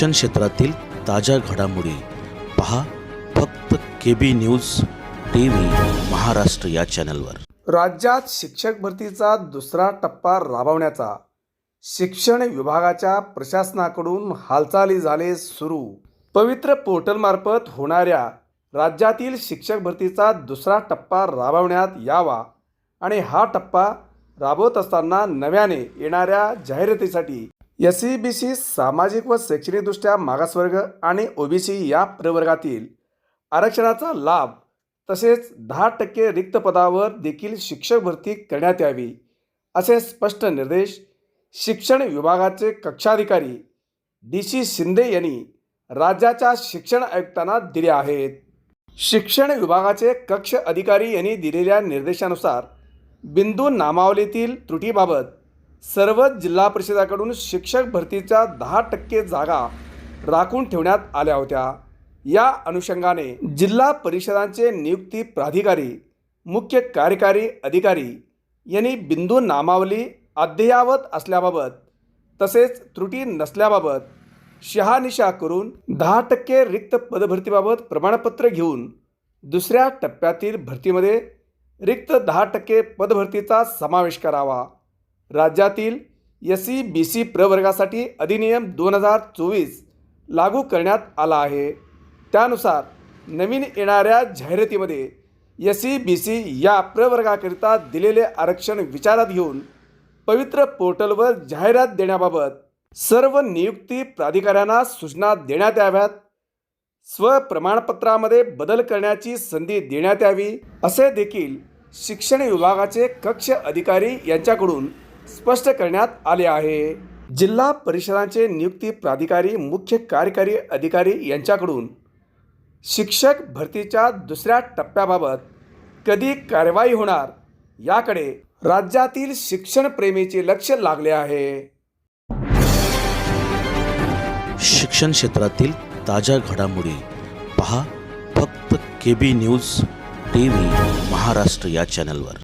शिक्षण क्षेत्रातील ताज्या घडामोडी पहा फक्त K B news T V Maharashtra या चॅनलवर. राज्यात शिक्षक भरतीचा दुसरा टप्पा राबवण्याचा शिक्षण विभागाच्या प्रशासनाकडून हालचाली झाले सुरू. पवित्र पोर्टलमार्फत होणाऱ्या राज्यातील शिक्षक भरतीचा दुसरा टप्पा राबवण्यात यावा आणि हा टप्पा राबवत असताना नव्याने येणाऱ्या जाहिरातीसाठी एस ई बी सी सामाजिक व शैक्षणिकदृष्ट्या मागासवर्ग आणि ओबीसी या प्रवर्गातील आरक्षणाचा लाभ तसेच दहा टक्के रिक्त पदावर देखील शिक्षक भरती करण्यात यावी असे स्पष्ट निर्देश शिक्षण विभागाचे कक्षाधिकारी डी सी शिंदे यांनी राज्याच्या शिक्षण आयुक्तांना दिले आहेत. शिक्षण विभागाचे कक्ष अधिकारी यांनी दिलेल्या निर्देशानुसार बिंदू नामावलीतील त्रुटीबाबत सर्व जिल्हा परिषदाकडून शिक्षक भरतीच्या दहा टक्के जागा राखून ठेवण्यात आल्या होत्या. या अनुषंगाने जिल्हा परिषदांचे नियुक्ती प्राधिकारी मुख्य कार्यकारी अधिकारी यांनी बिंदू नामावली अद्ययावत असल्याबाबत तसेच त्रुटी नसल्याबाबत शहानिशा करून दहा टक्के रिक्त पदभरतीबाबत प्रमाणपत्र घेऊन दुसऱ्या टप्प्यातील भरतीमध्ये रिक्त दहा टक्के पदभरतीचा समावेश करावा. राज्यातील एस सी बी सी प्रवर्गासाठी अधिनियम दोन हजार चोवीस लागू करण्यात आला आहे. त्यानुसार नवीन येणाऱ्या जाहिरातीमध्ये एस सी बी सी या प्रवर्गाकरिता दिलेले आरक्षण विचारात घेऊन पवित्र पोर्टलवर जाहिरात देण्याबाबत सर्व नियुक्ती प्राधिकाऱ्यांना सूचना देण्यात याव्यात स्वप्रमाणपत्रामध्ये बदल करण्याची संधी देण्यात यावी असे देखील शिक्षण विभागाचे कक्ष अधिकारी यांच्याकडून स्पष्ट करण्यात आले आहे. जिल्हा परिषदांचे नियुक्ती प्राधिकारी मुख्य कार्यकारी अधिकारी यांच्याकडून शिक्षक भरतीच्या दुसऱ्या टप्प्याबाबत कधी कारवाई होणार याकडे राज्यातील शिक्षणप्रेमीचे लक्ष लागले आहे. शिक्षण क्षेत्रातील ताज्या घडामोडी पहा. फक्त K B news T V Maharashtra या चॅनलवर.